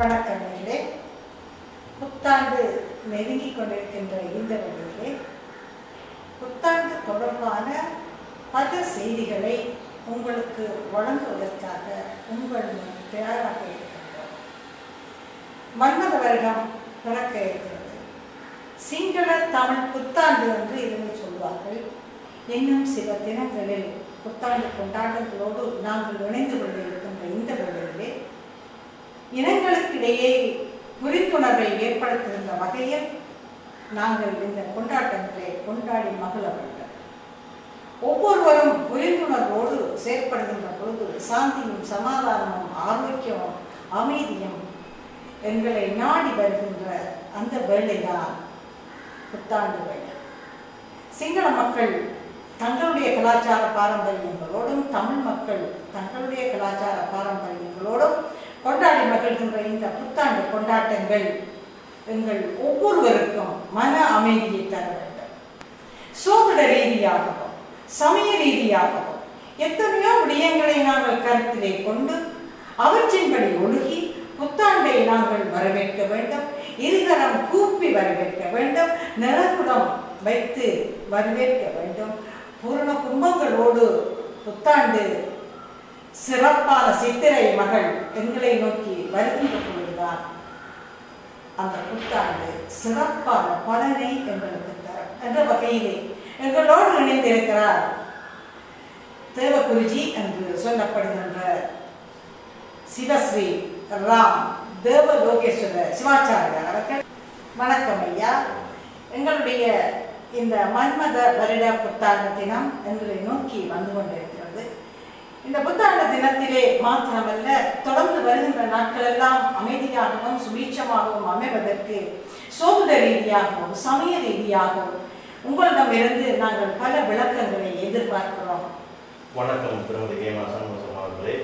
வணக்கம் நேர்களே புத்தாண்டு நெருங்கிக் கொண்டிருக்கின்ற இந்த வேளையிலே புத்தாண்டு தொடர்பான பல செய்திகளை உங்களுக்கு வழங்குவதற்காக உங்கள் முன் தயாராக இருக்கின்றோம். மன்மத வருடம் பிறக்க இருக்கிறது. சிங்கள தமிழ் புத்தாண்டு என்று இதனை சொல்வார்கள். இன்னும் சில தினங்களில் புத்தாண்டு கொண்டாட்டங்களோடு நாங்கள் இணைந்து கொண்டிருக்கின்ற இந்த வேளையிலே இனங்களுக்கிடையே புரிந்துணர்வை ஏற்படுத்தியிருந்த வகையில் நாங்கள் இந்த கொண்டாட்டங்களை கொண்டாடி மகிழ வேண்டும். ஒவ்வொருவரும் புரிந்துணர்வோடு செயற்படுகின்ற பொழுது சாந்தியும் சமாதானமும் ஆரோக்கியமும் அமைதியும் எங்களை நாடி வருகின்ற அந்த வேளைதான் புத்தாண்டு வேலை சிங்கள மக்கள் தங்களுடைய கலாச்சார பாரம்பரியங்களோடும் தமிழ் மக்கள் தங்களுடைய கலாச்சார பாரம்பரியங்களோடும் கொண்டாடி மகிழ்கின்ற இந்த புத்தாண்டு கொண்டாட்டங்கள் எங்கள் ஒவ்வொருவருக்கும் மன அமைதியை தர வேண்டும். சோதிட ரீதியாகவும் சமய ரீதியாகவும் எத்தனையோ விடயங்களை நாங்கள் கருத்திலே கொண்டு அவற்றின்படி ஒழுகி புத்தாண்டை நாங்கள் வரவேற்க வேண்டும். இருதரம் கூப்பி வரவேற்க வேண்டும். நிறகுடம் வைத்து வரவேற்க வேண்டும். பூர்ண கும்பங்களோடு புத்தாண்டு சிறப்பான சித்திரை மகள் எங்களை நோக்கி வருகின்ற பொழுதுதான் அந்த புத்தாண்டு சிறப்பான பலனை எங்களுக்கு தரும். என்ற வகையிலே? எங்களோடு இணைந்திருக்கிறார் தேவகுருஜி என்று சொல்லப்படுகின்ற சிவஸ்ரீ ராம் தேவ லோகேஸ்வர சிவாச்சாரியார் அவர்கள். வணக்கம் ஐயா. எங்களுடைய இந்த மன்மத வருட புத்தாண்டு தினம் எங்களை நோக்கி வந்து கொண்டிருக்கிறார் இந்த புத்தாண்டு தினத்திலே மாத்திரமல்ல தொடர்ந்து வருகின்ற நாட்கள் எல்லாம் அமைதியாகவும் சுபீட்சமாகவும் அமைவதற்கு சோதர ரீதியாகவும் சமய ரீதியாகவும் உங்களிடமிருந்து நாங்கள் பல விளக்கங்களை எதிர்பார்க்கிறோம். வணக்கம் திருமதி ஹேமா சண்முகம் அவர்களே.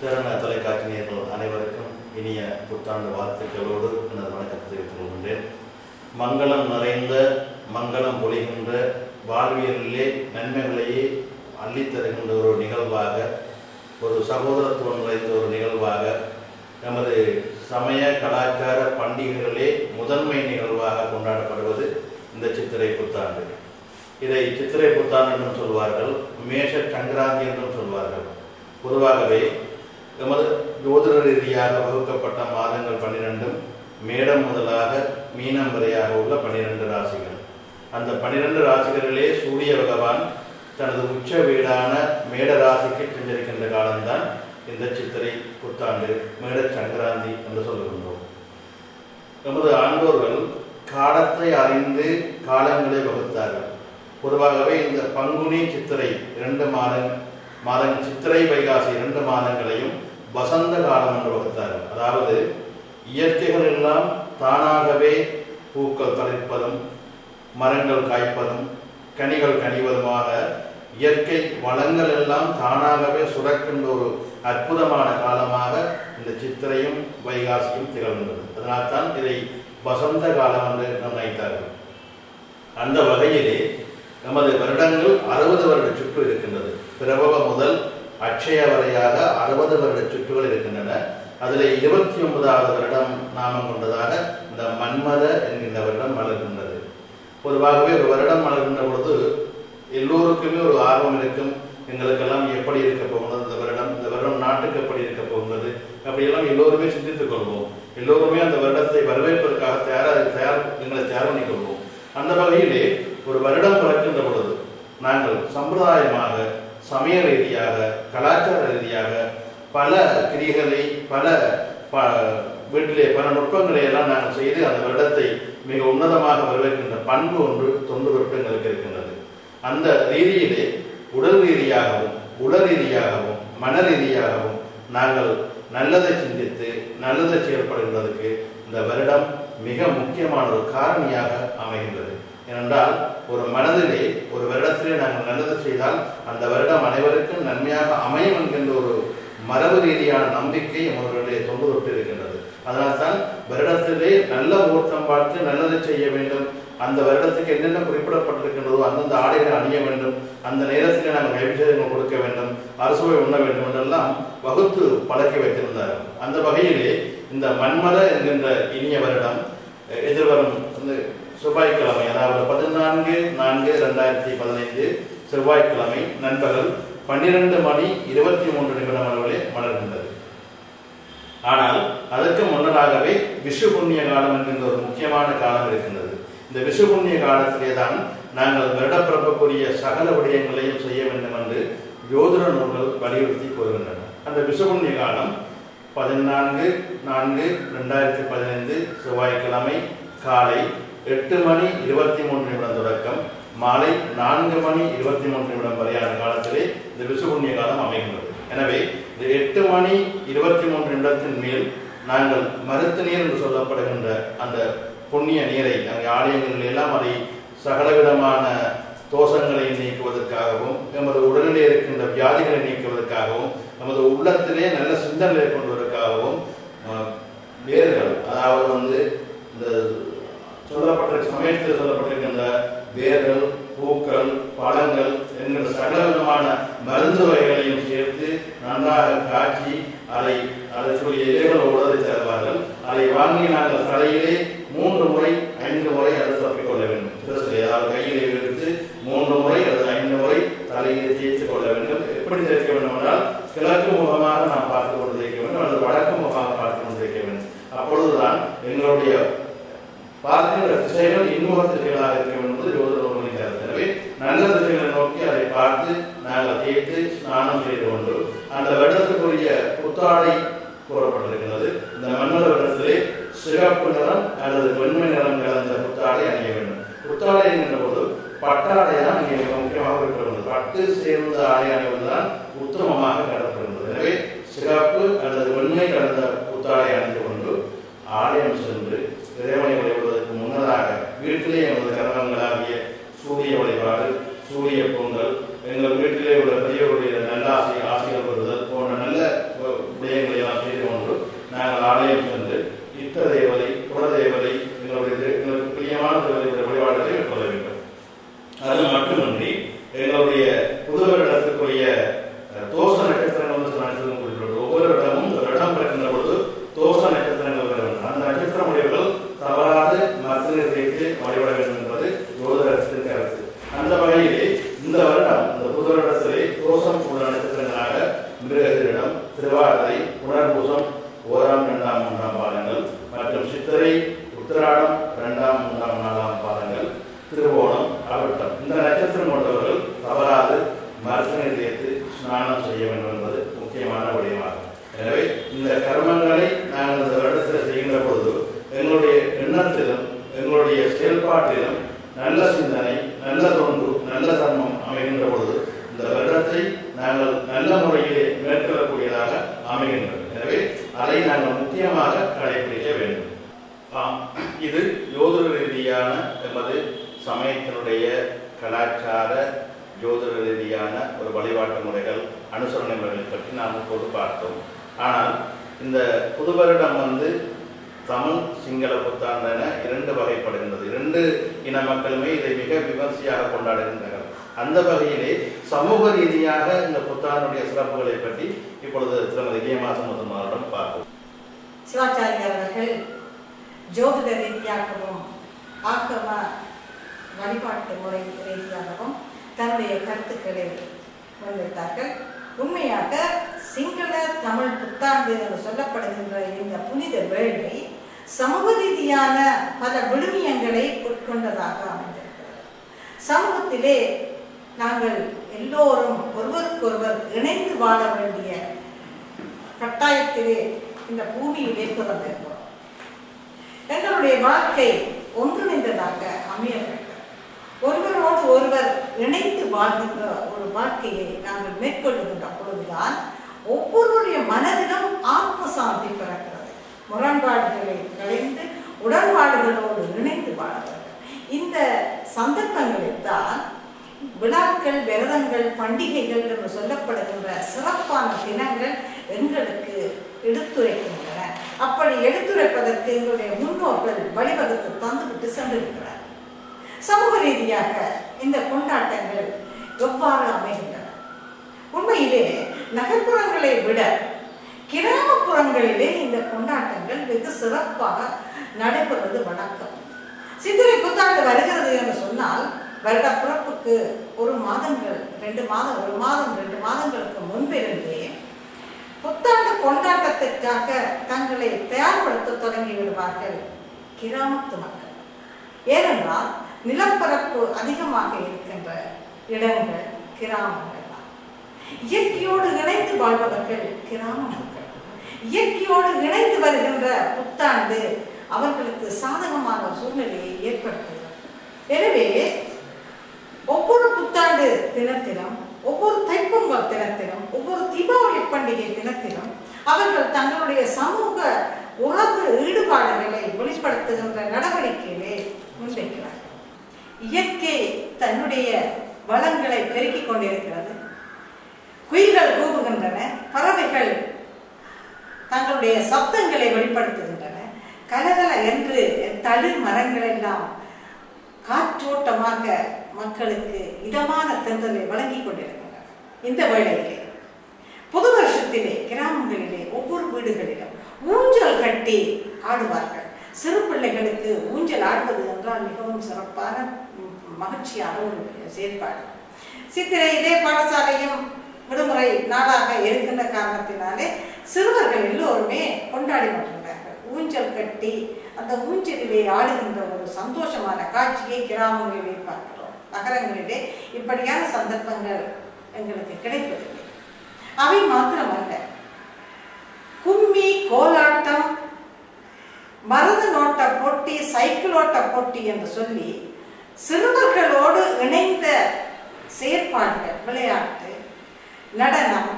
திறன தொலைக்காட்சி நேர்கள் அனைவருக்கும் இனிய புத்தாண்டு வாழ்த்துக்களோடு எனது வணக்கத்தை தெரிவித்துக் கொள்கின்றேன். மங்களம் நிறைந்த மங்களம் பொழிகின்ற வாழ்வியலிலே நன்மைகளையே அள்ளித்தருகின்ற ஒரு நிகழ்வாக ஒரு சகோதரத்துவம் நிறைந்த ஒரு நிகழ்வாக நமது சமய கலாச்சார பண்டிகைகளிலே முதன்மை நிகழ்வாக கொண்டாடப்படுவது இந்த சித்திரை புத்தாண்டு. இதை சித்திரை புத்தாண்டு என்றும் சொல்வார்கள் மேஷ சங்கராந்தி என்றும் சொல்வார்கள். பொதுவாகவே எமது ஜோதிட ரீதியாக வகுக்கப்பட்ட மாதங்கள் பன்னிரெண்டும் மேடம் முதலாக மீனம் வரையாக உள்ள பன்னிரண்டு ராசிகள். அந்த பன்னிரண்டு ராசிகளிலே சூரிய பகவான் தனது உச்ச வீடான மேட ராசிக்கு சென்றிருக்கின்ற காலம்தான் இந்த சித்திரை புத்தாண்டு மேட சங்கராந்தி என்று சொல்லுகின்றோம். நமது ஆண்டோர்கள் காலத்தை அறிந்து காலங்களை வகுத்தார்கள். பொதுவாகவே இந்த பங்குனி சித்திரை இரண்டு மாதம் மாதங்கள் சித்திரை வைகாசி இரண்டு மாதங்களையும் வசந்த காலம் என்று வகுத்தார்கள். அதாவது இயற்கைகள் எல்லாம் தானாகவே பூக்கள் தளிர்ப்பதும் மரங்கள் காய்ப்பதும் கனிகள் கனிவதுமாக இயற்கை வளங்கள் எல்லாம் தானாகவே சுரக்கின்ற ஒரு அற்புதமான காலமாக இந்த சித்திரையும் வைகாசியும் திகழ்கின்றது. அதனால்தான் இதை வசந்த காலம் என்று நிர்ணயித்தார்கள் அந்த வகையிலே நமது வருடங்கள் அறுபது வருட சுற்று இருக்கின்றது. பிரபவ முதல் அட்சய வரையாக அறுபது வருட சுற்றுகள் இருக்கின்றன. அதில் இருபத்தி ஒன்பதாவது வருடம் நாமம் கொண்டதாக இந்த மன்மத என்கின்ற வருடம் வளர்கின்றது. பொதுவாகவே ஒரு வருடம் மலர்கின்ற பொழுது எல்லோருக்குமே ஒரு ஆர்வம் இருக்கும். எங்களுக்கெல்லாம் எப்படி இருக்க போகிறது இந்த வருடம் இந்த வருடம் நாட்டுக்கு எப்படி இருக்க போகிறது அப்படியெல்லாம் எல்லோருமே சிந்தித்துக் கொள்வோம். எல்லோருமே அந்த வருடத்தை வரவேற்பதற்காக தயாராக தயார் எங்களை தயார் பண்ணிக் கொள்வோம். அந்த வகையிலே ஒரு வருடம் பிறக்கின்ற பொழுது நாங்கள் சம்பிரதாயமாக சமய ரீதியாக கலாச்சார ரீதியாக பல கிரிகளை பல வீட்டிலே பல நுட்பங்களை எல்லாம் நாங்கள் செய்து அந்த வருடத்தை மிக உன்னதமாக வரவேற்கின்ற பண்பு ஒன்று தொண்டு தொட்டு இருக்கின்றது. அந்த ரீதியிலே உடல் ரீதியாகவும் உடல் ரீதியாகவும் மன ரீதியாகவும் நாங்கள் நல்லதை சிந்தித்து நல்லதை செயல்படுகின்றதுக்கு இந்த வருடம் மிக முக்கியமான ஒரு காரணியாக அமைகின்றது. ஏனென்றால் ஒரு மனதிலே ஒரு வருடத்திலே நாங்கள் நல்லது செய்தால் அந்த வருடம் அனைவருக்கும் நன்மையாக அமையும் என்கின்ற ஒரு மரபு ரீதியான நம்பிக்கை அவர்களுடைய தொண்டு தொட்டு முகூர்த்தம் பார்த்து நல்லதை செய்ய வேண்டும். அந்த வருடத்துக்கு என்னென்ன குறிப்பிடப்பட்டிருக்கின்றதோ அந்தந்த ஆடைகளை அணிய வேண்டும். அந்த நேரத்தில் நாங்கள் கைவிச்சதங்கள் கொடுக்க வேண்டும். அரசுவை உண்ண வேண்டும் என்றெல்லாம் வகுத்து பழக்கி வைத்திருந்தார். அந்த வகையிலே இந்த மன்மத என்கின்ற இனிய வருடம் எதிர்வரும் செவ்வாய்க்கிழமை அதாவது பதினான்கு நான்கு ரெண்டாயிரத்தி பதினைந்து செவ்வாய்க்கிழமை நண்பகல் பன்னிரண்டு மணி இருபத்தி மூன்று நிமிடம் அளவிலே மலர்கின்றது. ஆனால் அதற்கு முன்னதாகவே விஷு புண்ணிய காலம் என்கின்ற ஒரு முக்கியமான காலம் இருக்கின்றது. இந்த விஷு புண்ணிய காலத்திலே தான் நாங்கள் வருடப்பிறப்புக்குரிய சகல விடயங்களையும் செய்ய வேண்டும் என்று ஜோதிட நூல்கள் வலியுறுத்தி கூறுகின்றன. அந்த விஷு புண்ணிய காலம் பதினான்கு நான்கு ரெண்டாயிரத்தி பதினைந்து செவ்வாய்க்கிழமை காலை எட்டு மணி இருபத்தி மூன்று நிமிடம் தொடக்கம் மாலை நான்கு மணி இருபத்தி மூன்று நிமிடம் வரையான காலத்திலே இந்த விஷுபுண்ணிய காலம் அமைகின்றது. எனவே இந்த எட்டு மணி இருபத்தி மூன்று நிமிடத்தின் மேல் நாங்கள் மருத்து நீர் என்று சொல்லப்படுகின்ற அந்த புண்ணிய நீரை அங்கே ஆலயங்களில் எல்லாம் அதை சகலவிதமான தோஷங்களை நீக்குவதற்காகவும் நமது உடலிலே இருக்கின்ற வியாதிகளை நீக்குவதற்காகவும் நமது உள்ளத்திலே நல்ல சிந்தனைகளை கொண்டுவதற்காகவும் வேர்கள் அதாவது வந்து இந்த சொல்லப்பட்ட சமயத்தில் சொல்லப்பட்டிருக்கின்ற வேர்கள் பூக்கள் பழங்கள் என்கிற சகல விதமான மருந்து வகைகளையும் சேர்த்து நன்றாக காய்ச்சி அதை அதற்குரிய இலைகளோடு அதை தருவார்கள். அதை வாங்கி நாங்கள் தலையிலே மூன்று முறை ஐந்து முறை அதை தப்பிக் கொள்ள வேண்டும். சிரசிலே, அதாவது கையிலே எடுத்து மூன்று முறை அல்லது ஐந்து முறை தலையிலே தேய்த்துக் கொள்ள வேண்டும். எப்படி தேய்க்க வேண்டும் என்றால் கிழக்கு முகமாக நாம் பார்த்து கொண்டு தேய்க்க வேண்டும் அல்லது வடக்கு முகமாக பார்த்து கொண்டு தேய்க்க வேண்டும். அப்பொழுதுதான் எங்களுடைய பார்க்கின்ற திசைகள் இன்முக இருக்க வேண்டும் என்பது ஜோதிட நூல்களின் கருத்து எனவே நல்ல திசைகளை நோக்கி அதை பார்த்து நாங்கள் தேய்த்து ஸ்நானம் செய்து கொண்டு அந்த வருடத்துக்குரிய புத்தாடை கூறப்பட்டிருக்கிறது இந்த மன்மத வருடத்திலே சிகப்பு நிறம் அல்லது வெண்மை நிறம் கலந்த புத்தாடை அணிய வேண்டும் புத்தாடை என்கின்ற போது பட்டாடை தான் இங்கே மிக முக்கியமாக இருக்க வேண்டும் பட்டு சேர்ந்த ஆடை அணிவதுதான் உத்தமமாக கருதப்படுகிறது எனவே சிகப்பு அல்லது வெண்மை கலந்த புத்தாடை அணிந்து கொண்டு ஆலயம் சென்று இறைவனை வழிபடுவதற்கு முன்னதாக வீட்டிலே எமது கர்மங்களாகிய சூரிய வழிபாடு சூரிய பொங்கல் எங்கள் வீட்டிலே உள்ள பெரியவருடைய நல்ல ஆசை ஆசைகள் பெறுதல் போன்ற நல்ல வ- விடயங்களை எல்லாம் செய்து கொண்டு நாங்கள் ஆலயம் சென்று இஷ்ட தேவதை குல தேவதை எங்களுடைய தே- எங்களுக்கு பிரியமான தேவதையுடைய வழிபாடுகளை மேற்கொள்ள வேண்டும் அது மட்டுமின்றி எங்களுடைய புது வருடத்துக்குரிய அஹ், தோஷ நட்சத்திரங்கள் வந்து சில நட்சத்திரம் குறிப்பிட்டு ஒவ்வொரு இடமும் ஒரு இடம் பிறக்கின்ற பொழுது தோஷ நட்சத்திரங்கள் வர வேண்டும் அந்த நட்சத்திர முடிவுகள் தவறாது மத்தியில் வைத்து வழிபட வேண்டும் என்பது ஜோதிடத்தின் கருத்து அந்த வகையிலே இந்த வருடம் இந்த புது வருடத்திலே தோஷம் உள்ள நட்சத்திரங்களாக மிருகத்திரிடம் திருவாதிரை புனர்பூசம் ஓராம் இரண்டாம் மூன்றாம் பாதங்கள் மற்றும் சித்திரை உத்திராடம் இரண்டாம் மூன்றாம் நாலாம் பாதங்கள் திருவோணம் அவிட்டம் இந்த நட்சத்திரம் கொண்டவர்கள் தவறாது மருத்துவ தேர்த்து ஸ்நானம் செய்ய வேண்டும் என்பது முக்கியமான விடயமாகும் எனவே இந்த கர்மங்களை நாங்கள் இந்த வருடத்தில் செய்கின்ற பொழுது எங்களுடைய எண்ணத்திலும் எங்களுடைய செயல்பாட்டிலும் நல்ல சிந்தனை நல்ல தொண்டு நல்ல தர்மம் அமைகின்ற பொழுது இந்த வருடத்தை நாங்கள் நல்ல முறையிலே மேற்கொள்ளக்கூடியதாக அமைகின்றது. எனவே அதை நாங்கள் முக்கியமாக கடைபிடிக்க வேண்டும். ஆம், இது ஜோதிட ரீதியான எமது சமயத்தினுடைய கலாச்சார ஜோதிட ரீதியான ஒரு வழிபாட்டு முறைகள் அனுசரணை முறைகளை பற்றி நாம் இப்போது பார்த்தோம். ஆனால் இந்த புது வருடம் வந்து தமிழ் சிங்கள புத்தாண்டு என இரண்டு வகைப்படுகின்றது இரண்டு இன மக்களுமே இதை மிக விமர்சையாக கொண்டாடுகின்றனர் அந்த வகையிலே சமூக ரீதியாக இந்த புத்தாண்டுடைய சிறப்புகளை பற்றி இப்பொழுது திருமதி கீயமாசம் முதல்வரிடம் பார்ப்போம். சிவாச்சாரியார் அவர்கள் ஜோதிட ரீதியாகவும் ஆக்கம வழிபாட்டு முறை ரீதியாகவும் தன்னுடைய கருத்துக்களை முன்வைத்தார்கள். உண்மையாக சிங்கள தமிழ் புத்தாண்டு என்று சொல்லப்படுகின்ற இந்த புனித வேள்வி சமூக ரீதியான பல விழுமியங்களை உட்கொண்டதாக அமைந்திருக்கிறது. சமூகத்திலே நாங்கள் எல்லோரும் ஒருவருக்கொருவர் இணைந்து வாழ வேண்டிய கட்டாயத்திலே இந்த பூமியிலே பிறந்திருக்கிறோம் எங்களுடைய வாழ்க்கை ஒன்றிணைந்ததாக அமைய வேண்டும் ஒருவரோடு ஒருவர் இணைந்து வாழ்கின்ற ஒரு வாழ்க்கையை நாங்கள் மேற்கொள்ளுகின்ற பொழுதுதான் ஒவ்வொருடைய மனதிலும் ஆத்ம சாந்தி பிறக்கிறது. முரண்பாடுகளை கலைந்து உடன்பாடுகளோடு இணைந்து வாழ வேண்டும். இந்த சந்தர்ப்பங்களில் தான் விழாக்கள் விரதங்கள் பண்டிகைகள் என்று சொல்லப்படுகின்ற சிறப்பான தினங்கள் எங்களுக்கு எடுத்துரைக்கின்றன. அப்படி எடுத்துரைப்பதற்கு எங்களுடைய முன்னோர்கள் வழிவகுத்து தந்துவிட்டு சென்றிருக்கிறார். சமூக ரீதியாக இந்த கொண்டாட்டங்கள் எவ்வாறு அமைகின்றன? உண்மையிலே நகர்ப்புறங்களை விட கிராமப்புறங்களிலே இந்த கொண்டாட்டங்கள் வெகு சிறப்பாக நடைபெறுவது வழக்கம். சித்திரை புத்தாண்டு வருகிறது என்று சொன்னால் வருட பிறப்புக்கு ஒரு மாதங்கள் ரெண்டு மாதம் ஒரு மாதம் ரெண்டு மாதங்களுக்கு முன்பிருந்தே புத்தாண்டு கொண்டாட்டத்திற்காக தங்களை தயார்படுத்த தொடங்கி விடுவார்கள் கிராமத்து மக்கள். ஏனென்றால் நிலப்பரப்பு அதிகமாக இருக்கின்ற இடங்கள் கிராமங்கள் தான். இயற்கையோடு இணைந்து வாழ்பவர்கள் கிராம மக்கள். இயற்கையோடு இணைந்து வருகின்ற புத்தாண்டு அவர்களுக்கு சாதகமான சூழ்நிலையை ஏற்படுத்துகிறது. எனவே தினத்திலும் ஒவ்வொரு தைப்பொங்கல் தினத்திலும் ஒவ்வொரு தீபாவளி பண்டிகை தினத்திலும் அவர்கள் தங்களுடைய சமூக உறவு ஈடுபாடுகளை வெளிப்படுத்துகின்ற நடவடிக்கையிலே முன்வைக்கிறார் இயற்கை தன்னுடைய வளங்களை பெருக்கிக் கொண்டிருக்கிறது. குயில்கள் கூவுகின்றன பறவைகள் தங்களுடைய சப்தங்களை வெளிப்படுத்துகின்றன. கலகல என்று தளிர் மரங்கள் எல்லாம் காற்றோட்டமாக மக்களுக்கு இதமான தேர்தலை வழங்கி கொண்டிருக்கின்றன இந்த வேளையிலே புது வருஷத்திலே கிராமங்களிலே ஒவ்வொரு வீடுகளிலும் ஊஞ்சல் கட்டி ஆடுவார்கள். சிறு பிள்ளைகளுக்கு ஊஞ்சல் ஆடுவது என்றால் மிகவும் சிறப்பான மகிழ்ச்சியான ஒரு செயற்பாடு சித்திரையிலே பாடசாலையும் விடுமுறை நாளாக இருக்கின்ற காரணத்தினாலே சிறுவர்கள் எல்லோருமே கொண்டாடி கொண்டிருந்தார்கள். ஊஞ்சல் கட்டி அந்த ஊஞ்சலிலே ஆடுகின்ற ஒரு சந்தோஷமான காட்சியை கிராமங்களிலே பார்க்கிறோம். நகரங்களிலே இப்படியான சந்தர்ப்பங்கள் எங்களுக்கு கிடைப்பதில்லை. அவை மாத்திரமல்ல. கும்மி கோலாட்டம் மருந்து நோட்ட போட்டி சைக்கிள் ஓட்ட போட்டி என்று சொல்லி சிறுவர்களோடு இணைந்த செயற்பாடுகள் விளையாட்டு நடனம்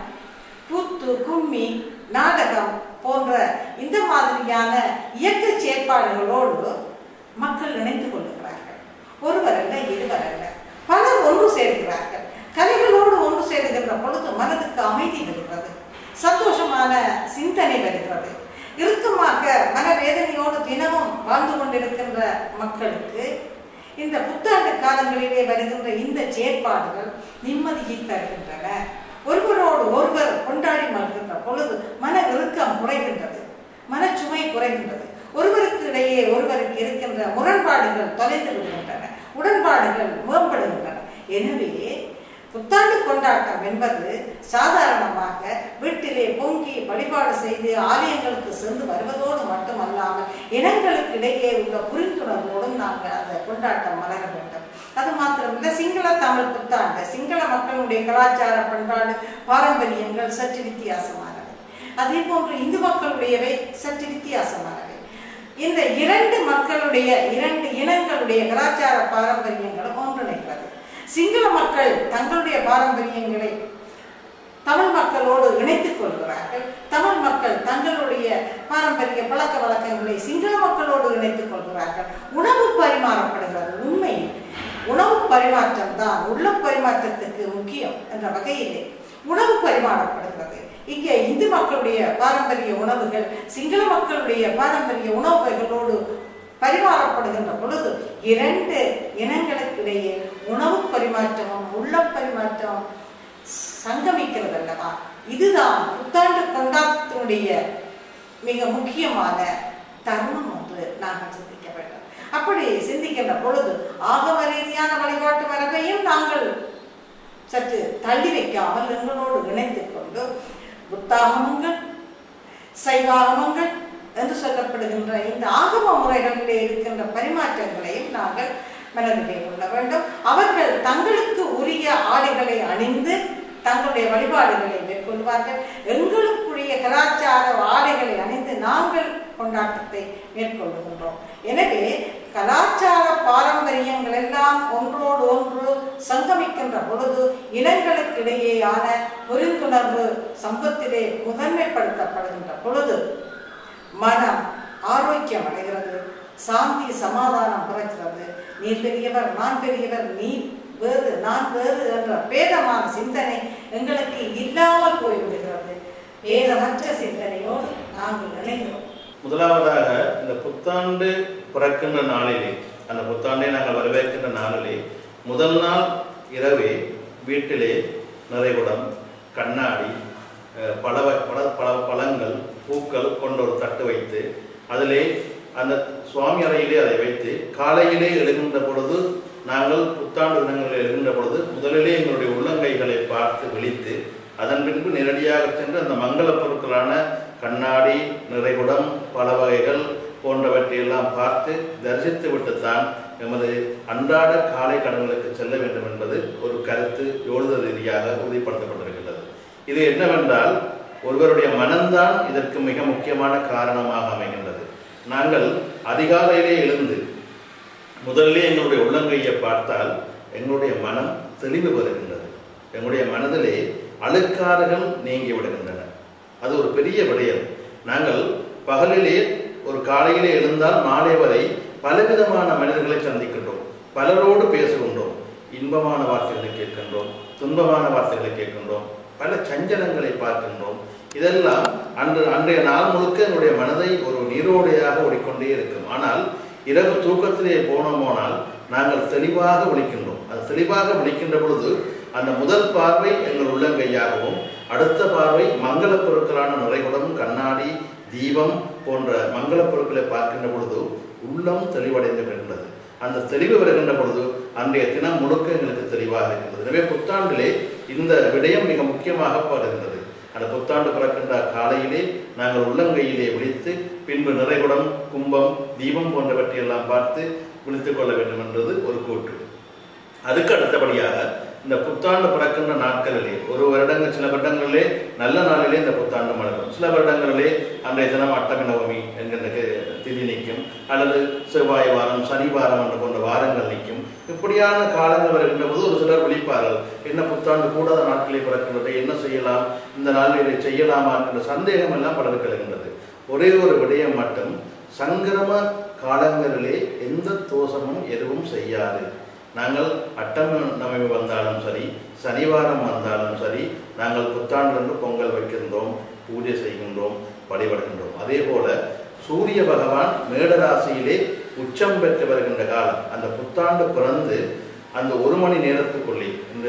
புத்து கும்மி நாடகம் போன்ற இந்த மாதிரியான இயக்க செயற்பாடுகளோடு மக்கள் இணைந்து கொள்ளும். ஒருவர் அல்ல இருவர் அல்ல. பலர் ஒன்று சேர்கிறார்கள் கலைகளோடு ஒன்று சேருகின்ற பொழுது மனதுக்கு அமைதி வருகிறது. சந்தோஷமான சிந்தனை வருகிறது. இறுக்கமாக மனவேதனையோடு தினமும் வாழ்ந்து கொண்டிருக்கின்ற மக்களுக்கு இந்த புத்தாண்டு காலங்களிலே வருகின்ற இந்த செயற்பாடுகள் நிம்மதியை தருகின்றன. ஒருவரோடு ஒருவர் கொண்டாடி மகிழ்கின்ற பொழுது மன இறுக்கம் குறைகின்றது. மனச்சுமை குறைகின்றது. ஒருவருக்கு இடையே ஒருவருக்கு இருக்கின்ற முரண்பாடுகள் தொலைந்து விடுகின்றன. உடன்பாடுகள் மேம்படுகின்றன. எனவே புத்தாண்டு கொண்டாட்டம் என்பது சாதாரணமாக வீட்டிலே பொங்கி வழிபாடு செய்து ஆலயங்களுக்கு சென்று வருவதோடு மட்டுமல்லாமல் இனங்களுக்கு இடையே உள்ள புரிந்துணர்வோடும் நாங்கள் அந்த கொண்டாட்டம் மலர வேண்டும். அது மாத்திரமில்லை சிங்கள தமிழ் புத்தாண்டு சிங்கள மக்களுடைய கலாச்சார பண்பாடு பாரம்பரியங்கள் சற்று வித்தியாசமானவை. அதே போன்று இந்து மக்களுடையவை சற்று வித்தியாசமானவை. இந்த இரண்டு மக்களுடைய இரண்டு இனங்களுடைய கலாச்சார பாரம்பரியங்களும் ஒன்றிணைகிறது. சிங்கள மக்கள் தங்களுடைய பாரம்பரியங்களை தமிழ் மக்களோடு இணைத்துக் கொள்கிறார்கள். தமிழ் மக்கள் தங்களுடைய பாரம்பரிய பழக்க வழக்கங்களை சிங்கள மக்களோடு இணைத்துக் கொள்கிறார்கள். உணவு பரிமாறப்படுகிறது. உண்மை உணவு பரிமாற்றம் தான் உள்ள பரிமாற்றத்துக்கு முக்கியம் என்ற வகையிலே உணவு பரிமாறப்படுகிறது. இங்கே இந்து மக்களுடைய பாரம்பரிய உணவுகள் சிங்கள மக்களுடைய பாரம்பரிய உணவுகளோடு பரிமாறப்படுகின்ற பொழுது இரண்டு இனங்களுக்கிடையே உணவு பரிமாற்றமும் உள்ள பரிமாற்றமும் சங்கமிக்கிறது அல்லவா? இதுதான் புத்தாண்டு கொண்டாட்டத்தினுடைய மிக முக்கியமான தருணம் என்று நாங்கள் சிந்திக்க வேண்டும். அப்படி சிந்திக்கின்ற பொழுது ஆகம ரீதியான வழிபாட்டு மரபையும் நாங்கள் சற்று தள்ளி வைக்காமல் எங்களோடு இணைத்துக் கொண்டு புத்தாகமங்கள் சைவாகமங்கள் என்று சொல்லப்படுகின்ற இந்த ஆகம முறைகளிலே இருக்கின்ற பரிமாற்றங்களையும் நாங்கள் மனதிலே கொள்ள வேண்டும். அவர்கள் தங்களுக்கு உரிய ஆடைகளை அணிந்து தங்களுடைய வழிபாடுகளை மேற்கொள்வார்கள். எங்களுக்குரிய கலாச்சார ஆடைகளை அணிந்து நாங்கள் கொண்டாட்டத்தை மேற்கொள்ளுகின்றோம். எனவே கலாச்சார பாரம்பரியங்கள் எல்லாம் ஒன்றோடு ஒன்று சங்கமிக்கின்ற பொழுது இனங்களுக்கிடையேயான புரிந்துணர்வு சம்பத்திலே முதன்மைப்படுத்தப்படுகின்ற பொழுது மனம் ஆரோக்கியம் அடைகிறது சாந்தி சமாதானம் பிறக்கிறது. நீ பெரியவர் நான் பெரியவர் நீ வேறு நான் வேறு என்ற பேதமான சிந்தனை எங்களுக்கு இல்லாமல் போய்விடுகிறது. பேதமற்ற சிந்தனையோடு நாங்கள் நினைக்கிறோம் முதலாவதாக இந்த புத்தாண்டு பிறக்கின்ற நாளிலே அந்த புத்தாண்டை நாங்கள் வரவேற்கின்ற நாளிலே முதல் நாள் இரவே வீட்டிலே நிறைகுடம் கண்ணாடி பல பல பல பழங்கள் பூக்கள் கொண்ட ஒரு தட்டு வைத்து அதிலே அந்த சுவாமி அறையிலே அதை வைத்து காலையிலே எழுகின்ற பொழுது நாங்கள் புத்தாண்டு தினங்களில் எழுகின்ற பொழுது முதலிலே எங்களுடைய உள்ளங்கைகளை பார்த்து விழித்து அதன் பின்பு நேரடியாக சென்று அந்த மங்கள பொருட்களான கண்ணாடி நிறைகுடம் பல வகைகள் போன்றவற்றை எல்லாம் பார்த்து தரிசித்து விட்டுத்தான் எமது அன்றாட காலை கடன்களுக்கு செல்ல வேண்டும் என்பது ஒரு கருத்து எழுதல் ரீதியாக உறுதிப்படுத்தப்பட்டிருக்கின்றது. இது என்னவென்றால் ஒருவருடைய மனம்தான் இதற்கு மிக முக்கியமான காரணமாக அமைகின்றது. நாங்கள் அதிகாலையிலே எழுந்து முதலிலே எங்களுடைய உள்ளங்கையை பார்த்தால் எங்களுடைய மனம் தெளிவு வருகின்றது எங்களுடைய மனதிலே அழுக்காறுகள் நீங்கி விடுகின்றன. அது ஒரு பெரிய விடயம். நாங்கள் பகலிலே ஒரு காலையிலே எழுந்தால் மாலை வரை பலவிதமான மனிதர்களை சந்திக்கின்றோம். பலரோடு பேசுகின்றோம். இன்பமான வார்த்தைகளை கேட்கின்றோம். துன்பமான வார்த்தைகளை கேட்கின்றோம். பல சஞ்சலங்களை பார்க்கின்றோம். இதெல்லாம் அன்று அன்றைய நாள் முழுக்க என்னுடைய மனதை ஒரு நீரோடையாக ஓடிக்கொண்டே இருக்கும். ஆனால் இரவு தூக்கத்திலே போனோமோனால் நாங்கள் தெளிவாக விழிக்கின்றோம். அது தெளிவாக விழிக்கின்ற பொழுது அந்த முதல் பார்வை எங்கள் உள்ளங்கையாகவும் அடுத்த பார்வை மங்கள பொருட்களான நுரைகுடம் கண்ணாடி தீபம் போன்ற மங்களப் பொருட்களை பார்க்கின்ற பொழுது உள்ளம் தெளிவடைந்து வருகின்றது. அந்த தெளிவு வருகின்ற பொழுது அன்றைய தினம் முழுக்க எங்களுக்கு தெளிவாக இருக்கின்றது. எனவே புத்தாண்டிலே இந்த விடயம் மிக முக்கியமாக படுகின்றது. அந்த புத்தாண்டு பிறக்கின்ற காலையிலே நாங்கள் உள்ளங்கையிலே விழித்து பின்பு நிறைகுடம் கும்பம் தீபம் போன்றவற்றை எல்லாம் பார்த்து விழித்துக் கொள்ள வேண்டும் என்றது ஒரு கூற்று. அதுக்கு அடுத்தபடியாக இந்த புத்தாண்டு பிறக்கின்ற நாட்களிலே ஒரு வருடங்கள் சில வருடங்களிலே நல்ல நாளிலே இந்த புத்தாண்டு மலரும். சில வருடங்களிலே அன்றைய தினம் அட்டமி நவமி என்கின்ற திதி நிற்கும் அல்லது செவ்வாய் வாரம் சனி வாரம் என்று போன்ற வாரங்கள் நிற்கும் இப்படியான காலங்கள் வருகின்ற போது ஒரு சிலர் விழிப்பார்கள். என்ன புத்தாண்டு கூடாத நாட்களே பிறக்கின்றது என்ன செய்யலாம் இந்த நாளில் இதை செய்யலாமா என்ற சந்தேகம் எல்லாம் பலருக்கு எழுகின்றது ஒரே ஒரு விடயம் மட்டும் சங்கிரம காலங்களிலே எந்த தோஷமும் எதுவும் செய்யாது. நாங்கள் அட்டம் வந்தாலும் சரி சனிவாரம் வந்தாலும் சரி நாங்கள் புத்தாண்டு பொங்கல் வைக்கின்றோம் பூஜை செய்கின்றோம் வழிபடுகின்றோம். அதே போல சூரிய பகவான் மேடராசியிலே உச்சம் பெற்று வருகின்ற காலம் அந்த புத்தாண்டு பிறந்து அந்த ஒரு மணி நேரத்துக்குள்ளே இந்த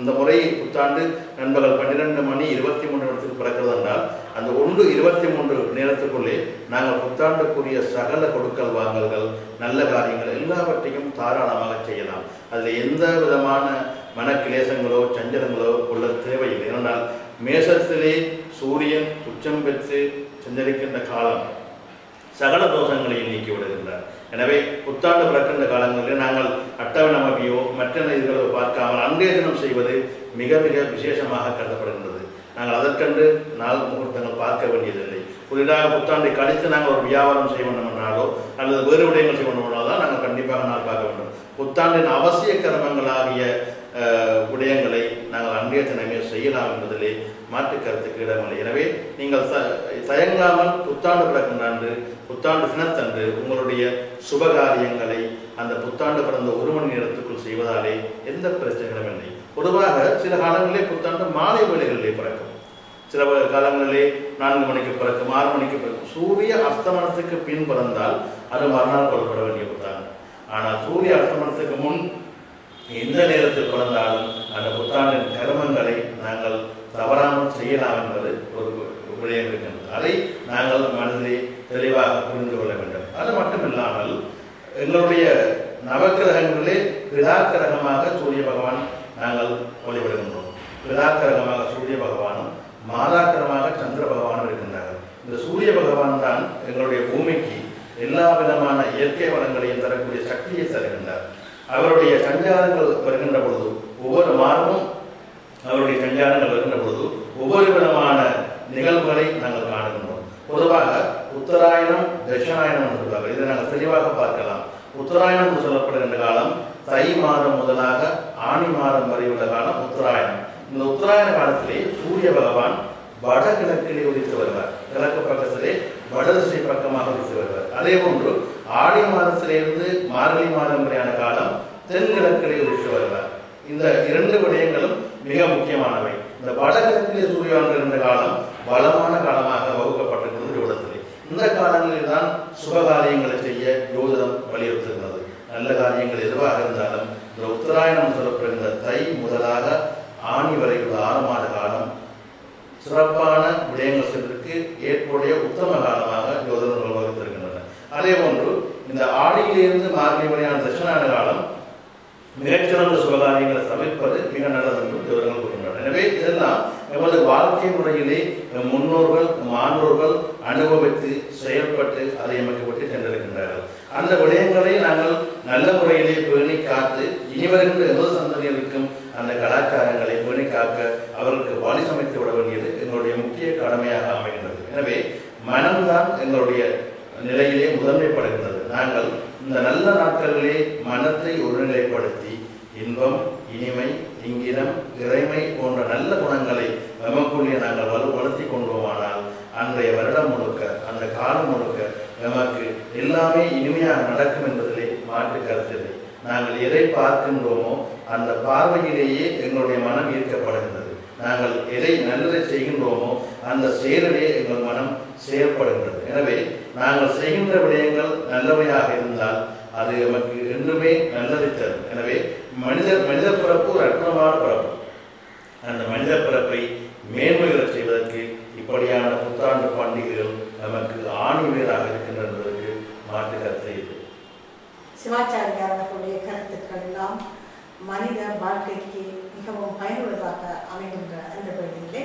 இந்த முறை புத்தாண்டு நண்பர்கள் பன்னிரெண்டு மணி இருபத்தி மூன்று நிமிடத்துக்கு பிறக்கிறது என்றால் அந்த ஒன்று இருபத்தி மூன்று நேரத்துக்குள்ளே நாங்கள் புத்தாண்டுக்குரிய சகல கொடுக்கல் வாங்கல்கள் நல்ல காரியங்கள் எல்லாவற்றையும் தாராளமாக செய்யலாம். அதில் எந்த விதமான மனக்கிளேசங்களோ சஞ்சலங்களோ கொள்ள தேவையில்லை. ஏனென்றால் மேசத்திலே சூரியன் உச்சம் பெற்று சஞ்சரிக்கின்ற காலம் சகல தோஷங்களையும் நீக்கி விடுகின்றார். எனவே புத்தாண்டு பிறக்கின்ற காலங்களில் நாங்கள் அட்டவணமையோ மற்ற இதுகளோ பார்க்காமல் அன்றைய தினம் செய்வது மிக மிக விசேஷமாக கருதப்படுகின்றது. நாங்கள் அதற்கென்று நாள் முகூர்த்தங்கள் பார்க்க வேண்டியதில்லை. புதிதாக புத்தாண்டை கழித்து நாங்கள் ஒரு வியாபாரம் செய்ய வேண்டுமென்னாலோ அல்லது வேறு விடயங்கள் செய்ய வேண்டும் தான் நாங்கள் கண்டிப்பாக நாள் பார்க்க வேண்டும். புத்தாண்டின் அவசிய கிரமங்களாகிய விடயங்களை நாங்கள் அன்றைய தினமே செய்யலாம் என்பதிலே மாற்று கருத்துக்கு இடமில்லை எனவே நீங்கள் தயங்காமல் புத்தாண்டு பிறக்கும் அன்று புத்தாண்டு தினத்தன்று உங்களுடைய சுபகாரியங்களை அந்த புத்தாண்டு பிறந்த ஒரு மணி நேரத்துக்குள் செய்வதாலே எந்த பிரச்சனைகளும் இல்லை. பொதுவாக சில காலங்களிலே புத்தாண்டு மாலை வேலைகளிலே பிறக்கும். சில காலங்களிலே நான்கு மணிக்கு பிறக்கும் ஆறு மணிக்கு பிறக்கும். சூரிய அஸ்தமனத்துக்கு பின் பிறந்தால் அது மறுநாள் கொள்ளப்பட வேண்டிய புத்தாண்டு ஆனால் சூரிய அஸ்தமனத்துக்கு முன் எந்த நேரத்தில் பிறந்தாலும் அந்த புத்தாண்டின் கர்மங்களை நாங்கள் தவறாமல் செய்யலாம் என்பது ஒரு விடயம் இருக்கின்றது. அதை நாங்கள் மனதிலே தெளிவாக புரிந்து கொள்ள வேண்டும். அது மட்டும் இல்லாமல் எங்களுடைய நவக்கிரகங்களிலே விழாக்கிரகமாக சூரிய பகவான் நாங்கள் வழிபடுகின்றோம். விழாக்கிரகமாக சூரிய பகவான் மாதாக்கிரமாக சந்திர பகவானும் இருக்கின்றார்கள் இந்த சூரிய பகவான் தான் எங்களுடைய பூமிக்கு எல்லா விதமான இயற்கை வளங்களையும் தரக்கூடிய சக்தியை தருகின்றார் அவருடைய சஞ்சாரங்கள் தான் சுப காரியங்களை செய்ய ஜோதிடம் வலியுறுத்துகிறது. நல்ல காரியங்கள் எதுவாக இருந்தாலும் இந்த உத்தராயணம் சொல்லப்படுகின்ற தை முதலாக ஆணி வரை உள்ள ஆறு மாத காலம் சிறப்பான விடயங்கள் செல்வதற்கு ஏற்புடைய உத்தம காலமாக ஜோதிடர்கள் வகுத்திருக்கின்றன அதே போன்று இந்த ஆடியிலிருந்து மார்கழி வரையான தட்சிணான காலம் மிகச்சிறந்த சுபகாரியங்களை சமைப்பது மிக நல்லது என்று விவரங்கள் கூறுகின்றன எனவே இதெல்லாம் எமது வாழ்க்கை முறையிலே நம் முன்னோர்கள் நம் அனுபவித்து செயல்பட்டு அதை எமக்கு விட்டு சென்றிருக்கின்றார்கள் அந்த விடயங்களை நாங்கள் நல்ல முறையிலே பேணி காத்து இனி வருகின்ற எமது சந்ததிகளுக்கும் அந்த கலாச்சாரங்களை பேணி காக்க அவர்களுக்கு வழி சமைத்து விட வேண்டியது எங்களுடைய முக்கிய கடமையாக அமைகின்றது. எனவே மனம்தான் எங்களுடைய நிலையிலே முதன்மைப்படுகின்றது. நாங்கள் இந்த நல்ல நாட்களிலே மனத்தை ஒருநிலைப்படுத்தி இன்பம் இனிமை இங்கிதம் இறைமை போன்ற நல்ல குணங்களை எமக்குள்ளே நாங்கள் வலுப்படுத்தி கொண்டோமானால் அன்றைய வருடம் முழுக்க அந்த காலம் முழுக்க எமக்கு எல்லாமே இனிமையாக நடக்கும் என்பதிலே மாற்று கருத்தில்லை. நாங்கள் எதை பார்க்கின்றோமோ அந்த பார்வையிலேயே எங்களுடைய மனம் ஈர்க்கப்படுகின்றது. நாங்கள் எதை நல்லதை செய்கின்றோமோ அந்த செயலிலே எங்கள் மனம் செயல்படுகின்றது. எனவே நாங்கள் செய்கின்ற விடயங்கள் நல்லவையாக இருந்தால் அது எமக்கு என்றுமே நல்லதை தரும். எனவே மனித மனித பிறப்பு ஒரு அற்புதமான பிறப்பு. அந்த மனித பிறப்பை மேன்மையுறச் செய்வதற்கு இப்படியான புத்தாண்டு பண்டிகைகள் நமக்கு ஆணிவேராக இருக்கின்றன என்பதற்கு மாற்று கருத்தை இல்லை. சிவாச்சாரியார் அவர்களுடைய கருத்துக்கள் எல்லாம் மனித வாழ்க்கைக்கு மிகவும் பயனுள்ளதாக அமைகின்ற அந்த வேளையிலே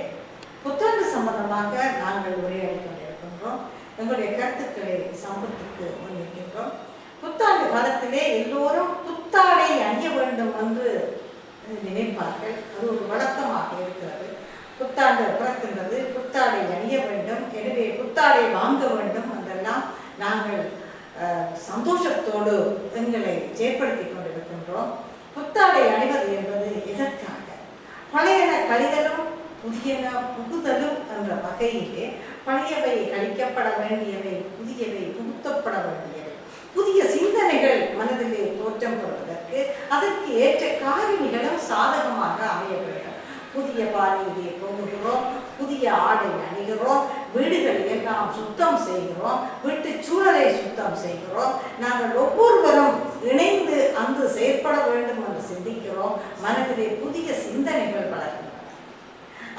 புத்தாண்டு சம்பந்தமாக நாங்கள் உரையாடி கொண்டிருக்கின்றோம். எங்களுடைய கருத்துக்களை சமூகத்துக்கு முன்வைக்கின்றோம். புத்தாண்டு காலத்திலே எல்லோரும் புத்தாடை அணிய வேண்டும் என்று நினைப்பார்கள். அது ஒரு வழக்கமாக இருக்கிறது. புத்தாண்டு பிறக்கின்றது புத்தாடை அணிய வேண்டும். எனவே புத்தாடை வாங்க வேண்டும் என்றெல்லாம் நாங்கள் சந்தோஷத்தோடு எங்களை செயற்படுத்தி கொண்டிருக்கின்றோம். புத்தாடை அணிவது என்பது எதற்காக? பழையன கழிதலும் புதியன புகுதலும் என்ற வகையிலே பழையவை கழிக்கப்பட வேண்டியவை புதியவை புகுத்தப்பட வேண்டியவை. புதிய சிந்தனைகள் மனதிலே தோற்றம் பெறுவதற்கு அதற்கு ஏற்ற காரணிகளும் சாதகமாக அமைய வேண்டும். புதிய பாதையிலே போகிறோம் புதிய ஆடை அணிகிறோம் வீடுகளை எல்லாம் சுத்தம் செய்கிறோம் வீட்டு சூழலை சுத்தம் செய்கிறோம். நாங்கள் ஒவ்வொருவரும் இணைந்து அங்கு செயற்பட வேண்டும் என்று சிந்திக்கிறோம். மனதிலே புதிய சிந்தனைகள் வளர்கின்றன.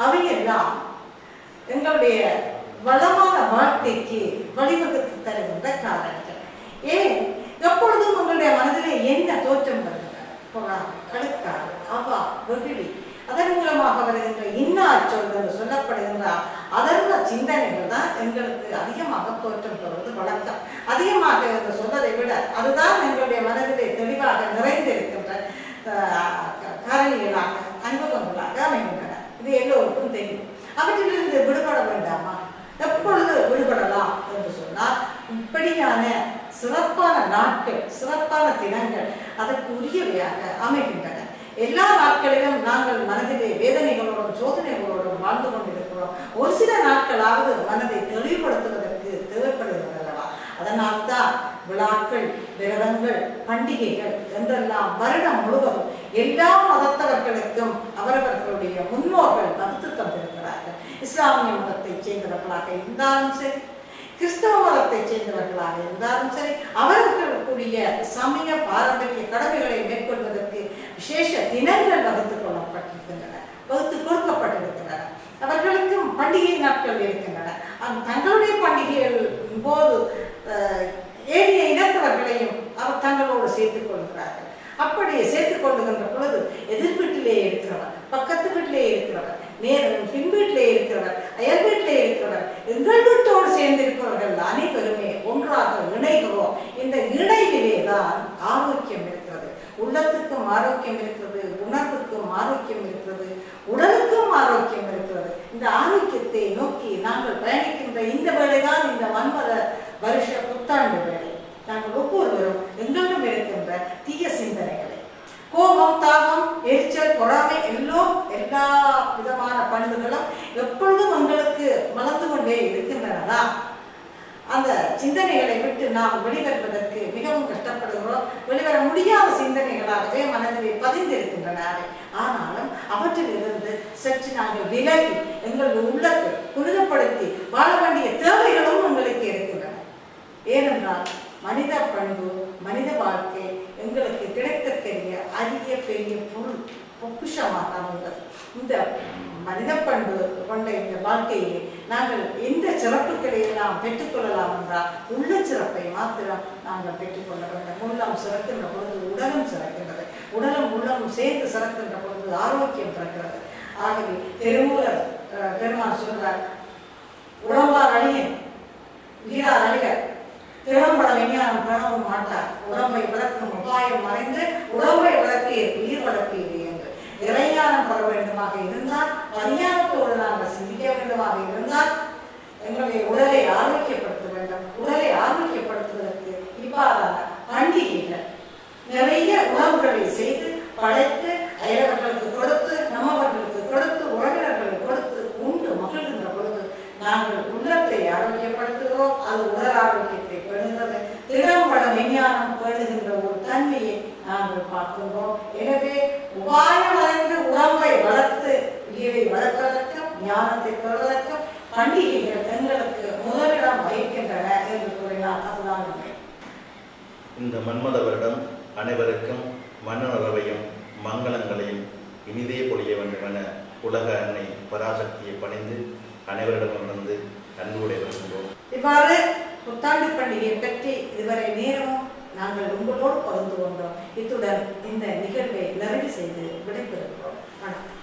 அவையெல்லாம் எங்களுடைய வளமான வாழ்க்கைக்கு வழிவகுத்து தருகின்ற காரணங்கள். ஏன்? எப்பொழுதும் உங்களுடைய மனதில் என்ன தோற்றம் வருகின்றன? பொறாமை கடுக்காடு அவா வெகுளி அதன் மூலமாக வருகின்ற இன்னா சொல் என்று சொல்லப்படுகின்ற அதர்ம சிந்தனைகள் தான் எங்களுக்கு அதிகமாக தோற்றம் பெறுவது வழக்கம். அதிகமாக என்று சொல்வதை விட அதுதான் எங்களுடைய மனதிலே தெளிவாக நிறைந்திருக்கின்ற காரணிகளாக அனுபவங்களாக அமைகின்றன. இது எல்லோருக்கும் தெரியும். அவற்றிலிருந்து விடுபட வேண்டாமா? எப்பொழுது விடுபடலாம் என்று சொன்னால் இப்படியான சிறப்பான நாட்கள் சிறப்பான தினங்கள் அதற்கு உரியவையாக அமைகின்றன. எல்லா நாட்களிலும் நாங்கள் மனதிலே வேதனைகளோடும் சோதனைகளோடும் வாழ்ந்து கொண்டிருக்கிறோம். ஒரு சில நாட்களாவது மனதை தெளிவுபடுத்துவதற்கு தேவைப்படுகிறது அல்லவா? அதனால்தான் விழாக்கள் விரதங்கள் பண்டிகைகள் என்றெல்லாம் வருடம் முழுவதும் எல்லா மதத்தவர்களுக்கும் அவரவர்களுடைய முன்னோர்கள் வகுத்து தந்திருக்கிறார்கள். இஸ்லாமிய மதத்தைச் சேர்ந்தவர்களாக இருந்தாலும் சரி கிறிஸ்தவ மதத்தைச் சேர்ந்தவர்களாக இருந்தாலும் சரி அவர்களுக்குரிய சமய பாரம்பரிய கடமைகளை மேற்கொள்வதற்கு விசேஷ தினங்கள் வகுத்துக் கொள்ளப்பட்டிருக்கின்றன வகுத்து கொடுக்கப்பட்டிருக்கின்றன. அவர்களுக்கும் பண்டிகை நாட்கள் இருக்கின்றன. தங்களுடைய பண்டிகைகள் போது ஏனைய இனத்தவர்களையும் அவர் தங்களோடு சேர்த்துக் கொள்கிறார்கள். அப்படியே சேர்த்துக் கொள்ளுகின்ற பொழுது எதிர்வீட்டிலே இருக்கிறவர் பக்கத்து வீட்டிலே இருக்கிறவர் நேரம் பின் இருக்கிறவர் அயல்வீட்டிலே இருக்கிறவர் எங்கள் வீட்டோடு சேர்ந்து இருக்கிறவர்கள் அனைவருமே ஒன்றாக இணைகிறோம். இந்த இணைவிலே தான் ஆரோக்கியம் இருக்கிறது. உள்ளத்துக்கும் ஆரோக்கியம் இருக்கிறது உணர்வுக்கும் ஆரோக்கியம் இருக்கிறது உடலுக்கும் ஆரோக்கியம் இருக்கிறது. இந்த ஆரோக்கியத்தை நோக்கி நாங்கள் பயணிக்கின்ற இந்த வேலைதான் இந்த மன்மத வருஷ புத்தாண்டு வேலை நாங்கள் ஒவ்வொருவரும் எங்களிடம் இருக்கின்ற தீய சிந்தனைகள். கோபம் தாபம் எரிச்சல் பொறாமை எல்லாம் எல்லா விதமான பண்புகளும் எப்பொழுதும் உங்களுக்கு வளர்ந்து கொண்டே இருக்கின்றனதா அந்த சிந்தனைகளை விட்டு நாம் வெளிவருவதற்கு மிகவும் கஷ்டப்படுகிறோம். வெளிவர முடியாத சிந்தனைகளாகவே மனதிலே பதிந்திருக்கின்றன ஆனாலும் அவற்றிலிருந்து சற்று நாங்கள் விலகி எங்கள் உள்ளத்தை புனிதப்படுத்தி வாழ வேண்டிய தேவைகளும் உங்களுக்கு இருக்கின்றன. ஏனென்றால் மனித பண்பு மனித வாழ்க்கை எங்களுக்கு கிடைக்கக்கூடிய அரிய பெரிய பொருள் பொக்குஷமாக அமைந்தது இந்த மனித பண்பு கொண்ட இந்த வாழ்க்கையை நாங்கள் எந்த சிறப்புகளை எல்லாம் பெற்றுக்கொள்ளலாம் என்றால் உள்ள சிறப்பை மாத்திரம் நாங்கள் பெற்றுக்கொள்ள வேண்டும். உள்ளம் சிறக்கின்ற பொழுது உடலும் சிறக்கின்றது. உடலும் உள்ளமும் சேர்ந்து சிறக்கின்ற பொழுது ஆரோக்கியம் பிறக்கிறது. ஆகவே திருமூலர் பெருமான் சொல்றார் உடம்பார் அழியன் வீரார் அழிகர் திறம்பட விஞ்ஞானம் காணவும் மாட்டார் உடம்பை விளக்கும் உபாயம் மறைந்து உடம்பை விளக்கிய உயிர் வளர்ப்பீர் என்று. இறைஞானம் பெற வேண்டுமாக இருந்தால் பரிஞானத்தோடு நாங்கள் சிந்திக்க வேண்டுமாக இருந்தால் எங்களுடைய உடலை ஆரோக்கியப்படுத்த வேண்டும். உடலை ஆரோக்கியப்படுத்துவதற்கு இவ்வாறான பண்டிகைகள். நிறைய உணவுகளை செய்து படைத்து அயலவர்களுக்கு கொடுத்து நம்மவர்களுக்கு கொடுத்து உறவினர்களுக்கு கொடுத்து உண்டு மகிழ்கின்ற பொழுது நாங்கள் உள்ளத்தை ஆரோக்கியப்படுத்துகிறோம். அது உடல் ஆரோக்கியம். பெறுகின்ற ஒரு தன்மையை நாங்கள் பார்க்கின்றோம். எனவே உபாயம் அறிந்து உடம்பை வளர்த்து உயிரை வளர்ப்பதற்கும் ஞானத்தை பெறுவதற்கும் பண்டிகைகள் எங்களுக்கு முதலிடம் வகிக்கின்றன என்று கூறினார் அதுதான் இந்த மன்மத வருடம் அனைவருக்கும் மன்னரவையும் மங்களங்களையும் இனிதே பொழிய வேண்டும் என உலக அன்னை பராசக்தியை பணிந்து அனைவரிடமிருந்து அன்புடைய வருகின்றோம் இவ்வாறு புத்தாண்டு பண்டிகை பற்றி இதுவரை நேரமும் நாங்கள் உங்களோடு பகிர்ந்து கொண்டோம். இத்துடன் இந்த நிகழ்வை நிறைவு செய்து விடைபெறுகிறோம். வணக்கம்.